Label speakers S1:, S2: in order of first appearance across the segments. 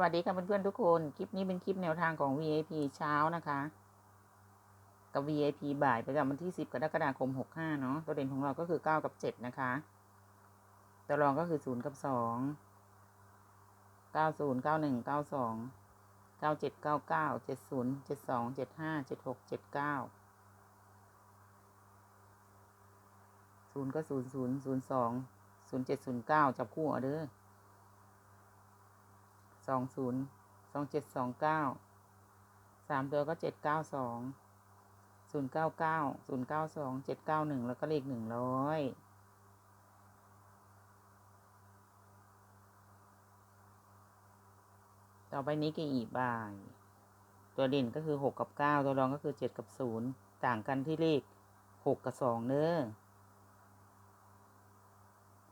S1: วัสดีค่ะเพื่อนๆทุกคน คลิปนี้เป็นคลิปแนวทางของ VIP เช้านะคะ กับ VIP บ่ายประจำวันที่ 10 กรกฎาคม 65 เนาะตัวเด่นของเราก็คือ 9 กับ 7 นะคะ ตัวรองก็คือ 0 กับ 2 90 91 92 97 99 70 72 75 76 79 0ก็ 0 0 0 2 0 7 0 9 จับคู่เอาเด้อ สองศูนย์สองเจ็ดสองเก้าสามตัวก็เจ็ดเก้าสองศูนย์เก้าเก้าศูนย์เก้าสองเจ็ดเก้าหนึ่งแล้วก็เลขหนึ่งร้อยต่อไปนี้กี่อีบาย ตัวเด่นก็คือหกกับเก้าตัวรองก็คือเจ็ดกับศูนย์ต่างกันที่เลขหกกับสองเน้อ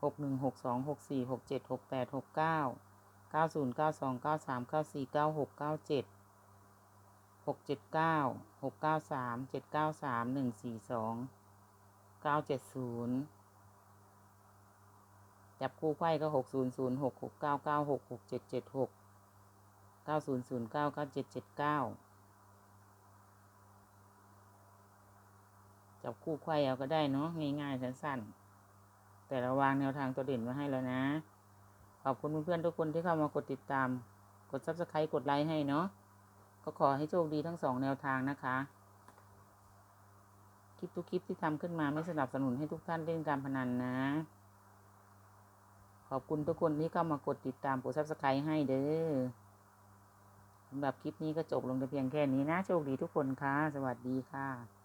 S1: หกหนึ่งหกสองหกสี่หกเจ็ดหกแปดหกเก้า เก้าศูนย์เก้าสองเก้าสามเก้าสี่เก้าหกเก้าเจ็ดหกเจ็ดเก้าหกเก้าสามเจ็ดเก้าสามหนึ่งสี่สองเก้าเจ็ดศูนย์จับคู่ไขว้ก็หกศูนย์ศูนย์หกหกเก้าเก้าหกหกเจ็ดเจ็ดหกเก้าศูนย์ศูนย์เก้าเก้าเจ็ดเจ็ดเก้าจับคู่ไขว้เอาก็ได้เนาะง่ายๆสั้นๆแต่เราวางแนวทางตัวเด่นไว้ให้แล้วนะ ขอบคุณเพื่อนๆทุกคนที่เข้ามากดติดตาม กด subscribe กดไลค์ให้เนาะ ก็ขอให้โชคดีทั้งสองแนวทางนะคะ คลิปทุกคลิปที่ทำขึ้นมาไม่สนับสนุนให้ทุกท่านเล่นการพนันนะ ขอบคุณทุกคนที่เข้ามากดติดตามกด subscribe ให้เด้อสำหรับคลิปนี้ก็จบลงแต่เพียงแค่นี้นะ โชคดีทุกคนค่ะ สวัสดีค่ะ